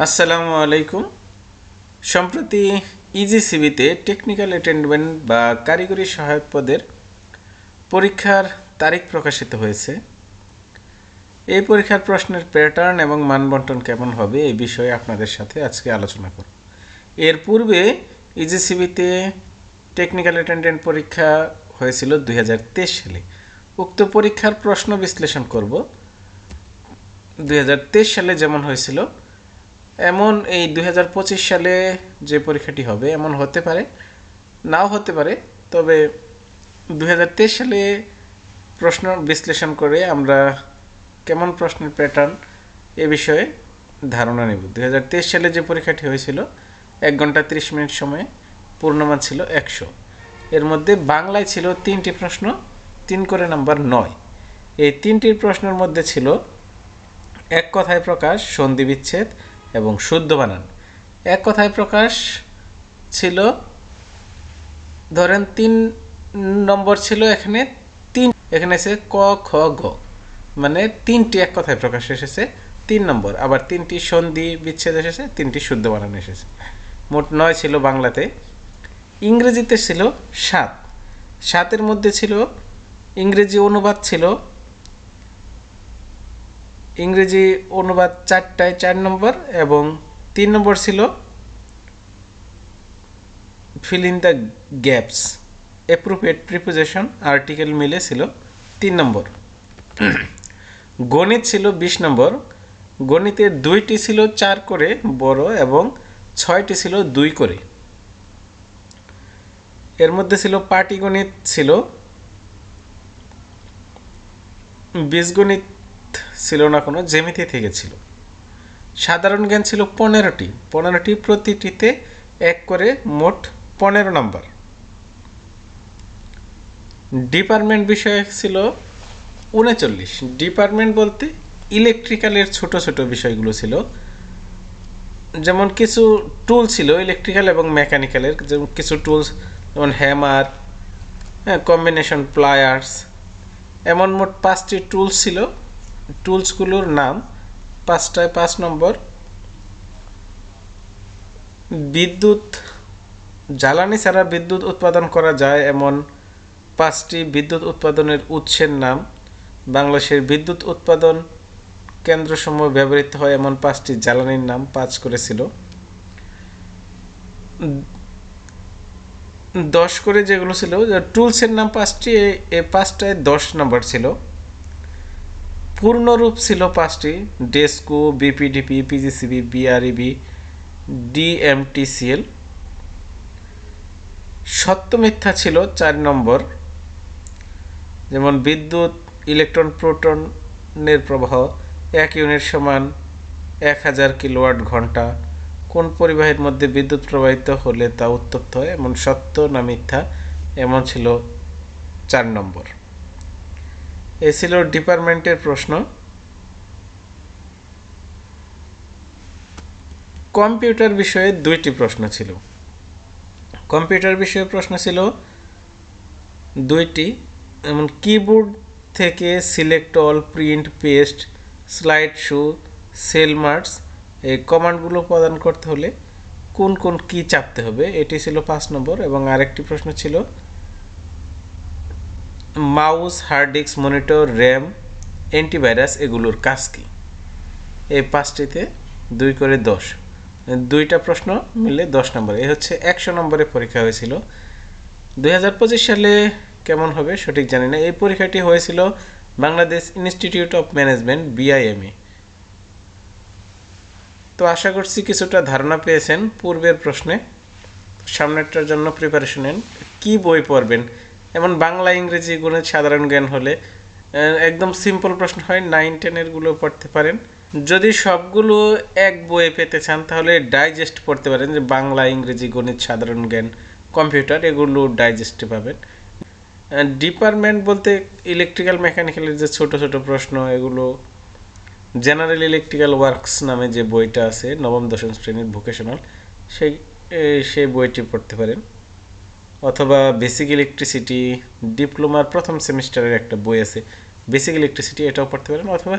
আসসালামু আলাইকুম। সম্প্রতি ইজিসিবিতে টেকনিক্যাল অ্যাটেন্ডমেন্ট বা কারিগরি সহায়ক পদের পরীক্ষার তারিখ প্রকাশিত হয়েছে। এই পরীক্ষার প্রশ্নের প্যাটার্ন এবং মানবন্টন কেমন হবে এই বিষয়ে আপনাদের সাথে আজকে আলোচনা করব। এর পূর্বে ইজিসিবিতে টেকনিক্যাল অ্যাটেন্ডেন্ট পরীক্ষা হয়েছিল দুই হাজার তেইশ সালে। উক্ত পরীক্ষার প্রশ্ন বিশ্লেষণ করব। দুই হাজার তেইশ সালে যেমন হয়েছিল এমন এই দু হাজার পঁচিশ সালে যে পরীক্ষাটি হবে, এমন হতে পারে, নাও হতে পারে, তবে দু হাজার তেইশ সালে প্রশ্ন বিশ্লেষণ করে আমরা কেমন প্রশ্নের প্যাটার্ন এ বিষয়ে ধারণা নেব। দু হাজার তেইশ সালে যে পরীক্ষাটি হয়েছিল, এক ঘণ্টা তিরিশ মিনিট সময়ে পূর্ণমান ছিল একশো। এর মধ্যে বাংলায় ছিল তিনটি প্রশ্ন, তিন করে নাম্বার নয়। এই তিনটির প্রশ্নের মধ্যে ছিল এক কথায় প্রকাশ, সন্ধি বিচ্ছেদ এবং শুদ্ধ বানান। এক কথায় প্রকাশ ছিল, ধরেন তিন নম্বর ছিল এখানে তিন, এখানে এসে ক, খ, গ। মানে তিনটি এক কথায় প্রকাশ এসেছে, তিন নম্বর। আবার তিনটি সন্ধি বিচ্ছেদ এসেছে, তিনটি শুদ্ধ বানান এসেছে। মোট নয় ছিল বাংলাতে। ইংরেজিতে ছিল সাত। সাতের মধ্যে ছিল, ইংরেজি অনুবাদ ছিল ইংরেজি অনুবাদ চারটায় চার নম্বর এবং তিন নম্বর ছিল fill the gaps appropriate preposition article মিলে ছিল তিন নম্বর। গণিত ছিল বিশ নম্বর। গণিতের দুইটি ছিল চার করে বড় এবং ছয়টি ছিল দুই করে। এর মধ্যে ছিল পাটিগণিত ছিল। বীজগণিত ছিল না কোনো, জ্যামিতি থেকে ছিল। সাধারণ জ্ঞান ছিল পনেরোটি। পনেরোটি প্রতিটিতে এক করে মোট পনেরো নম্বর। ডিপার্টমেন্ট বিষয় ছিল উনচল্লিশ। ডিপার্টমেন্ট বলতে ইলেকট্রিক্যালের ছোট ছোট বিষয়গুলো ছিল। যেমন কিছু টুল ছিল ইলেকট্রিক্যাল এবং মেকানিক্যালের, যেমন কিছু টুলস, যেমন হ্যামার হ্যাঁ কম্বিনেশন প্লায়ার্স। এমন মোট পাঁচটি টুলস ছিল। টুলসগুলোর নাম, পাঁচটায় পাঁচ নম্বর, বিদ্যুৎ, জ্বালানি ছাড়া বিদ্যুৎ উৎপাদন করা যায় এমন পাঁচটি বিদ্যুৎ উৎপাদনের উৎসের নাম। বাংলাদেশের বিদ্যুৎ উৎপাদন কেন্দ্রসমূহ ব্যবহৃত হয় এমন পাঁচটি জ্বালানির নাম পাঁচ করেছিল। দশ করে যেগুলো ছিল, টুলসের নাম পাঁচটি, এ পাঁচটায় দশ নম্বর ছিল। পূর্ণরূপ ছিল পাঁচটি। DESCO, BPDB, PGCB, BREB, DMTCL. সত্য মিথ্যা ছিল চার নম্বর। যেমন বিদ্যুৎ, ইলেকট্রন, প্রোটনের প্রবাহ এক ইউনিট সমান এক হাজার কিলোওয়াট ঘণ্টা। কোন পরিবাহের মধ্যে বিদ্যুৎ প্রবাহিত হলে তা উত্তপ্ত? হয় এমন সত্য না মিথ্যা? এমন ছিল চার নম্বর। এ ছিল ডিপার্টমেন্টের প্রশ্ন। কম্পিউটার বিষয়ে দুইটি প্রশ্ন ছিল। কম্পিউটার বিষয়ে প্রশ্ন ছিল দুইটি, যেমন কিবোর্ড থেকে select all print, paste slide show cell marks, এই কমান্ডগুলো প্রদান করতে হলে কোন কোন কি চাপতে হবে, এটি ছিল পাঁচ নম্বর এবং আরেকটি প্রশ্ন ছিল mouse, hard disk, monitor, RAM, antivirus এগুলোর কাজ কী? এই পাঁচটিতে দুই করে দশ। দুইটা প্রশ্ন মিলে দশ নম্বর। এই হচ্ছে একশো নম্বরে পরীক্ষা হয়েছিল। দুই হাজার পঁচিশ সালে কেমন হবে সঠিক জানি না। এই পরীক্ষাটি হয়েছিল Bangladesh institute of management, BIMA. তো আশা করছি কিছুটা ধারণা পেয়েছেন। পূর্বের প্রশ্নে। সামনেরটার জন্য প্রিপারেশন নেন। কী বই পড়বেন? এমন বাংলা, ইংরেজি গণিত সাধারণ জ্ঞান হলে একদম সিম্পল প্রশ্ন হয় নাইন টেনেরগুলো পড়তে পারেন। যদি সবগুলো এক বইয়ে পেতে চান, তাহলে ডাইজেস্ট পড়তে পারেন যে বাংলা, ইংরেজি গণিত সাধারণ জ্ঞান কম্পিউটার এগুলো ডাইজেস্টে পাবেন। ডিপার্টমেন্ট বলতে ইলেকট্রিক্যাল মেকানিক্যালের যে ছোট ছোট প্রশ্ন, এগুলো জেনারেল ইলেকট্রিক্যাল ওয়ার্কস নামে যে বইটা আছে, নবম, দশম শ্রেণির ভোকেশনাল সেই সেই বইটি পড়তে পারেন। অথবা বেসিক ইলেকট্রিসিটি, ডিপ্লোমার প্রথম সেমিস্টারের একটা বই আছে। বেসিক ইলেকট্রিসিটি এটাও পড়তে পারেন, অথবা